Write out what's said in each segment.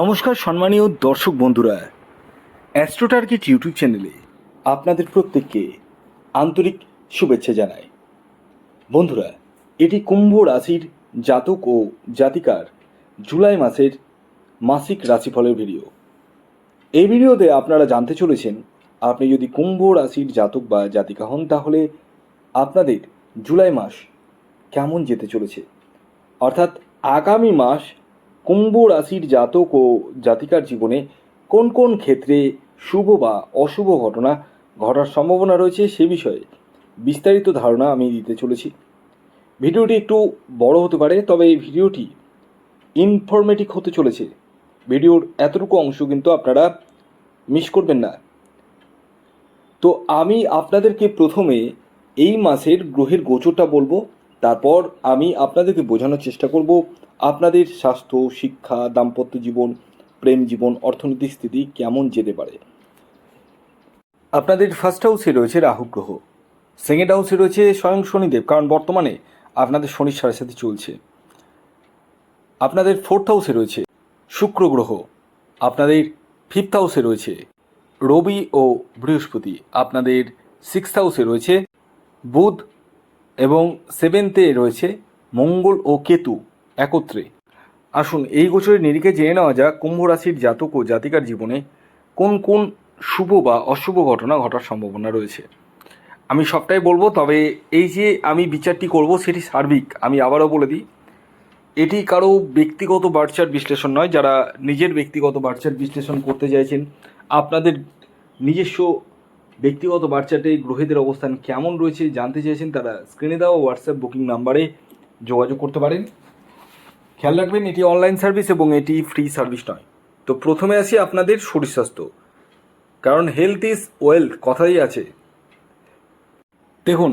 নমস্কার সম্মানীয় দর্শক বন্ধুরা অ্যাস্ট্রোটার্গেট ইউটিউব চ্যানেলে আপনাদের প্রত্যেককে আন্তরিক শুভেচ্ছা জানাই। বন্ধুরা, এটি কুম্ভ রাশির জাতক ও জাতিকার জুলাই মাসের মাসিক রাশিফলের ভিডিও। এই ভিডিওতে আপনারা জানতে চলেছেন, আপনি যদি কুম্ভ রাশির জাতক বা জাতিকা হন, তাহলে আপনাদের জুলাই মাস কেমন যেতে চলেছে? অর্থাৎ আগামী মাস কুম্ভ রাশির জাতক ও জাতিকার জীবনে কোন কোন ক্ষেত্রে শুভ বা অশুভ ঘটনা ঘটার সম্ভাবনা রয়েছে সে বিষয়ে বিস্তারিত ধারণা আমি দিতে চলেছি। ভিডিওটি একটু বড় হতে পারে, তবে এই ভিডিওটি ইনফরমেটিভ হতে চলেছে। ভিডিওর এতটুকু অংশ কিন্তু আপনারা মিস করবেন না। তো আমি আপনাদেরকে প্রথমে এই মাসের গ্রহের গোচরটা বলব। তারপর আমি আপনাদেরকে বোঝানোর চেষ্টা করব আপনাদের স্বাস্থ্য, শিক্ষা, দাম্পত্য জীবন, প্রেম জীবন, অর্থনৈতিক স্থিতি কেমন যেতে পারে। আপনাদের ফার্স্ট হাউসে রয়েছে রাহু গ্রহ। সেকেন্ড হাউসে রয়েছে স্বয়ং শনিদেব, কারণ বর্তমানে আপনাদের শনির সাথে সাথে চলছে। আপনাদের ফোর্থ হাউসে রয়েছে শুক্র গ্রহ। আপনাদের ফিফথ হাউসে রয়েছে রবি ও বৃহস্পতি। আপনাদের সিক্স হাউসে রয়েছে বুধ এবং সেভেন্থে রয়েছে মঙ্গল ও কেতু একত্রে। আসুন এই গোচরের নিরিখে জেনে নেওয়া যাক কুম্ভ রাশির জাতক ও জাতিকার জীবনে কোন কোন শুভ বা অশুভ ঘটনা ঘটার সম্ভাবনা রয়েছে। আমি সবটাই বলব, তবে এই যে আমি বিচারটি করব সেটি সার্বিক, আমি আবারও বলে দিই, এটি কারও ব্যক্তিগত বার্চার বিশ্লেষণ নয়, যারা নিজের ব্যক্তিগত বার্চার বিশ্লেষণ করতে চাইছেন, আপনাদের নিজস্ব ব্যক্তিগত বার্চাটে গ্রহেদের অবস্থান কেমন রয়েছে জানতে চাইছেন তারা স্ক্রিনে দেওয়া হোয়াটসঅ্যাপ বুকিং নাম্বারে যোগাযোগ করতে পারেন। খেয়াল রাখবেন, এটি অনলাইন সার্ভিস এবং এটি ফ্রি সার্ভিস নয়। তো প্রথমে আসি আপনাদের শরীর স্বাস্থ্য। কারণ হেলথ ইজ ওয়েলথ কথাই আছে। দেখুন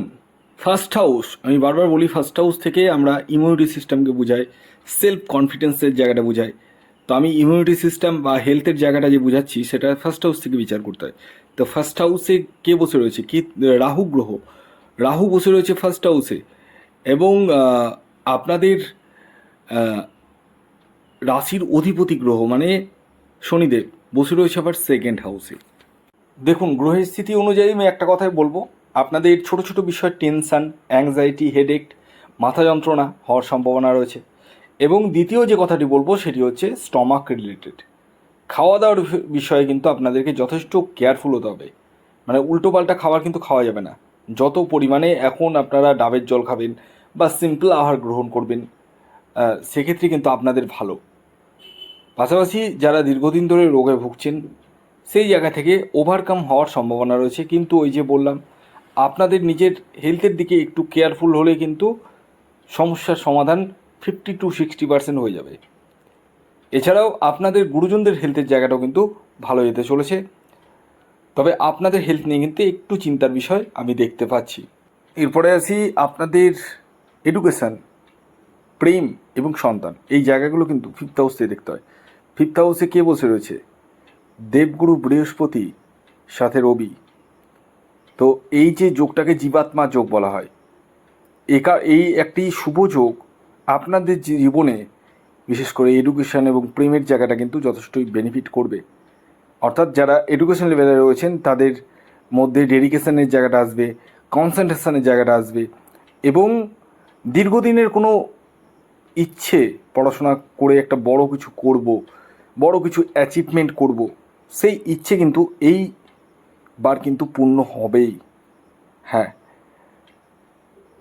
ফার্স্ট হাউস আমি বারবার বলি ফার্স্ট হাউস থেকে আমরা ইমিউনিটি সিস্টেমকে বোঝাই সেলফ কনফিডেন্সের জায়গাটা বোঝাই। তো আমি ইমিউনিটি সিস্টেম বা হেলথের জায়গাটা যে বোঝাচ্ছি, সেটা ফার্স্ট হাউস থেকে বিচার করতে হয়। তো ফার্স্ট হাউসে কে বসে রয়েছে? কি, রাহু গ্রহ। রাহু বসে রয়েছে ফার্স্ট হাউসে এবং আপনাদের রাশির অধিপতি গ্রহ মানে শনিদেব, বসে রয়েছে আবার সেকেন্ড হাউসে দেখুন, গ্রহের স্থিতি অনুযায়ী আমি একটা কথাই বলব। আপনাদের ছোট ছোট বিষয় টেনশান অ্যাংজাইটি হেডেক মাথা যন্ত্রণা হওয়ার সম্ভাবনা রয়েছে। এবং দ্বিতীয় যে কথাটি বলব, সেটি হচ্ছে স্টমাক রিলেটেড খাওয়া দাওয়ার বিষয়ে কিন্তু আপনাদেরকে যথেষ্ট কেয়ারফুল হতে হবে। মানে উল্টোপাল্টা খাবার কিন্তু খাওয়া যাবে না। যত পরিমাণে এখন আপনারা ডাবের জল খাবেন বা সিম্পল আহার গ্রহণ করবেন সেক্ষেত্রে কিন্তু আপনাদের ভালো। পাশাপাশি যারা দীর্ঘদিন ধরে রোগে ভুগছেন, সেই জায়গা থেকে ওভারকাম হওয়ার সম্ভাবনা রয়েছে। কিন্তু ওই যে বললাম, আপনাদের নিজের হেলথের দিকে একটু কেয়ারফুল হলে কিন্তু সমস্যার সমাধান ফিফটি টু সিক্সটি পার্সেন্ট হয়ে যাবে। এছাড়াও আপনাদের গুরুজনদের হেলথের জায়গাটাও কিন্তু ভালো যেতে চলেছে। তবে আপনাদের হেলথ নিয়ে কিন্তু একটু চিন্তার বিষয় আমি দেখতে পাচ্ছি। এরপরে আসি আপনাদের এডুকেশান প্রেম এবং সন্তান। এই জায়গাগুলো কিন্তু ফিফথ হাউসে দেখতে হয়। ফিফথ হাউসে কে বসে রয়েছে? দেবগুরু বৃহস্পতি, সাথে রবি। তো এই যে যোগটাকে জীবাত্মা যোগ বলা হয়, একা এই একটি শুভ যোগ আপনাদের জীবনে বিশেষ করে এডুকেশন এবং প্রেমের জায়গাটা কিন্তু যথেষ্টই বেনিফিট করবে। অর্থাৎ যারা এডুকেশন লেভেলে রয়েছেন, তাদের মধ্যে ডেডিকেশনের জায়গাটা আসবে কনসেন্ট্রেশনের জায়গাটা আসবে এবং দীর্ঘদিনের কোনো ইচ্ছে পড়াশোনা করে একটা বড় কিছু করব, বড় কিছু অ্যাচিভমেন্ট করব, সেই ইচ্ছে কিন্তু এই বার কিন্তু পূর্ণ হবেই। হ্যাঁ।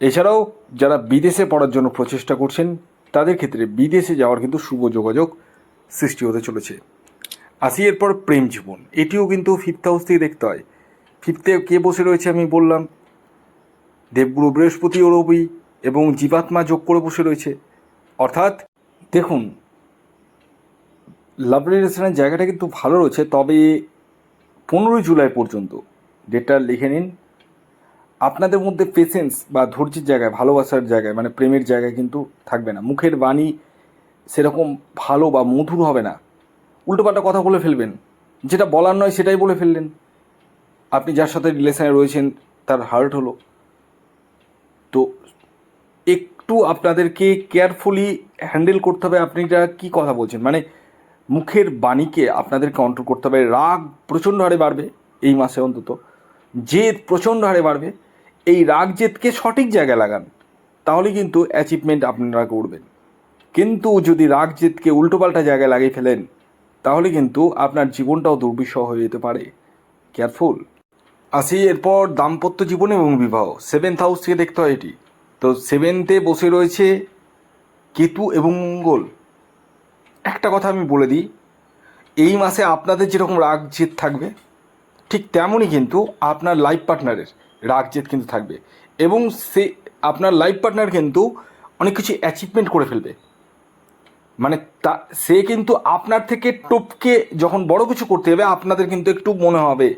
এছাড়াও যারা বিদেশে পড়ার জন্য প্রচেষ্টা করছেন তাদের ক্ষেত্রে বিদেশে যাওয়ার কিন্তু শুভ যোগাযোগ সৃষ্টি হতে চলেছে। আসি এরপর প্রেম জীবন। এটিও কিন্তু ফিফথ হাউস থেকে দেখতে হয়। ফিফথে কে বসে রয়েছে আমি বললাম। দেবগুরু বৃহস্পতি ও রবি এবং জীবাত্মা যোগ করে বসে রয়েছে। অর্থাৎ দেখুন লাভ রিলেশনের জায়গাটা কিন্তু ভালো রয়েছে, তবে পনেরোই জুলাই পর্যন্ত। ডেটটা লিখে নিন। আপনাদের মধ্যে পেশেন্স বা ধৈর্যের জায়গায়, ভালোবাসার জায়গায় মানে প্রেমের জায়গায় কিন্তু থাকবে না। মুখের বাণী সেরকম ভালো বা মধুর হবে না। উল্টোপাল্টা কথা বলে ফেলবেন। যেটা বলার নয় সেটাই বলে ফেললেন। আপনি যার সাথে রিলেশনে রয়েছেন, তার হার্ট হলো। তো একটু আপনাদেরকে কেয়ারফুলি হ্যান্ডেল করতে হবে আপনি এটা কী কথা বলছেন? মানে মুখের বাণীকে আপনাদের কন্ট্রোল করতে হবে। রাগ প্রচণ্ড হারে বাড়বে এই মাসে অন্তত। জেদ প্রচণ্ড হারে বাড়বে। এই রাগ জেদকে সঠিক জায়গায় লাগান, তাহলে কিন্তু অ্যাচিভমেন্ট আপনারা করবেন কিন্তু যদি রাগ জেদকে উল্টোপাল্টা জায়গায় লাগিয়ে ফেলেন, তাহলে কিন্তু আপনার জীবনটাও দুর্বিষহ হয়ে যেতে পারে। কেয়ারফুল আসি এরপর দাম্পত্য জীবন এবং বিবাহ। সেভেন্থ হাউস থেকে দেখতে হয় এটি। তো সেভেন্থে বসে রয়েছে কেতু এবং মঙ্গল। একটা কথা আমি বলে দিই, এই মাসে আপনাদের যেরকম রাগ জেদ থাকবে ঠিক তেমনই কিন্তু আপনার লাইফ পার্টনারের রাগ জেদ কিন্তু থাকবে এবং সে আপনার লাইফ পার্টনার কিন্তু অনেক কিছু অ্যাচিভমেন্ট করে ফেলবে। মানে তা, সে কিন্তু আপনার থেকে টপকে যখন বড় কিছু করতে হবে আপনাদের কিন্তু একটু মনে হবে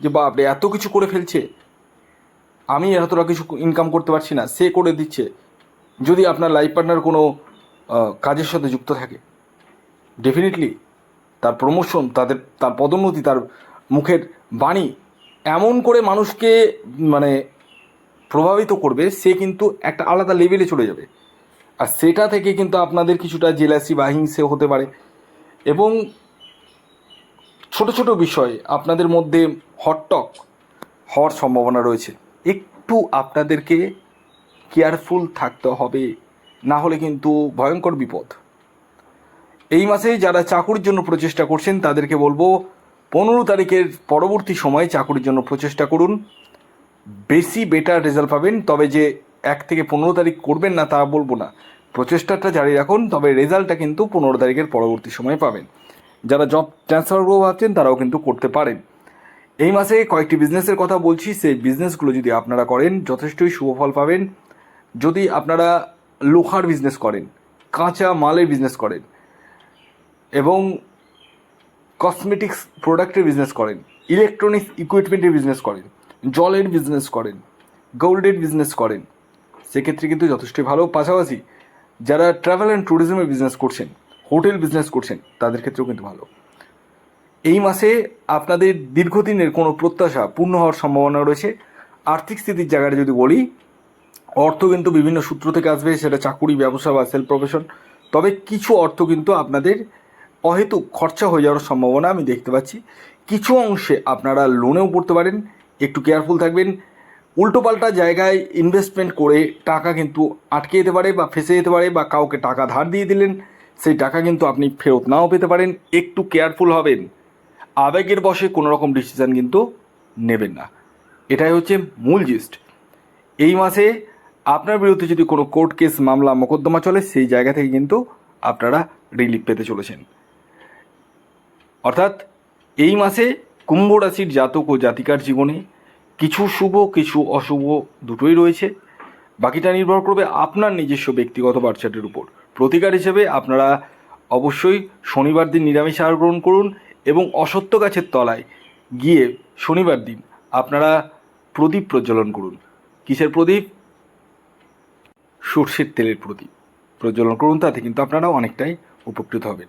যে, বাপরে, এত কিছু করে ফেলছে। আমি এতটা কিছু ইনকাম করতে পারছি না, সে করে দিচ্ছে। যদি আপনার লাইফ পার্টনার কোনো কাজের সাথে যুক্ত থাকে। ডেফিনেটলি তার প্রমোশন তাদের, তার পদোন্নতি, তার মুখের বাণী এমন করে মানুষকে মানে প্রভাবিত করবে, সে কিন্তু একটা আলাদা লেভেলে চলে যাবে। আর সেটা থেকে কিন্তু আপনাদের কিছুটা জেলাসি বা হিংসে হতে পারে। এবং ছোট ছোট বিষয় আপনাদের মধ্যে হটটক হওয়ার সম্ভাবনা রয়েছে। একটু আপনাদেরকে কেয়ারফুল থাকতে হবে, না হলে কিন্তু ভয়ঙ্কর বিপদ। এই মাসে যারা চাকুরির জন্য প্রচেষ্টা করছেন, তাদেরকে বলব পনেরো তারিখের পরবর্তী সময়ে চাকরির জন্য প্রচেষ্টা করুন। বেশি বেটার রেজাল্ট পাবেন, তবে যে এক থেকে পনেরো তারিখ করবেন না তা বলব না। প্রচেষ্টাটা জারি রাখুন, তবে রেজাল্টটা কিন্তু পনেরো তারিখের পরবর্তী সময়ে পাবেন। যারা জব ট্রান্সফার করব ভাবছেন, তারাও কিন্তু করতে পারেন। এই মাসে কয়েকটি বিজনেসের কথা বলছি, সেই বিজনেসগুলো যদি আপনারা করেন, যথেষ্টই শুভ ফল পাবেন। যদি আপনারা লোহার বিজনেস করেন, কাঁচা মালের বিজনেস করেন, এবং কসমেটিক্স প্রোডাক্টের বিজনেস করেন ইলেকট্রনিক্স ইকুইপমেন্টের বিজনেস করেন, জলের বিজনেস করেন গোল্ডের বিজনেস করেন। সেক্ষেত্রে কিন্তু যথেষ্টই ভালো। পাশাপাশি যারা ট্রাভেল অ্যান্ড ট্যুরিজমের বিজনেস করছেন হোটেল বিজনেস করছেন, তাদের ক্ষেত্রেও কিন্তু ভালো। এই মাসে আপনাদের দীর্ঘদিনের কোনো প্রত্যাশা পূর্ণ হওয়ার সম্ভাবনা রয়েছে। আর্থিক স্থিতির জায়গাটা যদি বলি, অর্থ কিন্তু বিভিন্ন সূত্র থেকে আসবে, সেটা চাকুরি, ব্যবসা বা সেলফ প্রফেশন তবে কিছু অর্থ কিন্তু আপনাদের অহেতুক খরচা হয়ে যাওয়ার সম্ভাবনা আমি দেখতে পাচ্ছি। কিছু অংশে আপনারা লোনেও পড়তে পারেন, একটু কেয়ারফুল থাকবেন। উল্টোপাল্টা জায়গায় ইনভেস্টমেন্ট করে টাকা কিন্তু আটকে যেতে পারে বা ফেসে যেতে পারে বা কাউকে টাকা ধার দিয়ে দিলেন, সেই টাকা কিন্তু আপনি ফেরত নাও পেতে পারেন। একটু কেয়ারফুল হবেন। আবেগের বশে কোনো রকম ডিসিশান কিন্তু নেবেন না। এটাই হচ্ছে মূল জিস্ট এই মাসে আপনার বিরুদ্ধে যদি কোনো কোর্ট কেস মামলা, মোকদ্দমা চলে, সেই জায়গা থেকে কিন্তু আপনারা রিলিফ পেতে চলেছেন। অর্থাৎ এই মাসে কুম্ভ রাশির জাতক ও জাতিকার জীবনে কিছু শুভ, কিছু অশুভ দুটোই রয়েছে। বাকিটা নির্ভর করবে আপনার নিজস্ব ব্যক্তিগত বার্চার্টের উপর। প্রতিকার হিসেবে আপনারা অবশ্যই শনিবার দিন নিরামিষ আহার গ্রহণ করুন এবং অসত্য গাছের তলায় গিয়ে শনিবার দিন আপনারা প্রদীপ প্রজ্বলন করুন। কিসের প্রদীপ? সর্ষের তেলের প্রদীপ। প্রজ্বলন করুন, তাতে কিন্তু আপনারা অনেকটাই উপকৃত হবেন।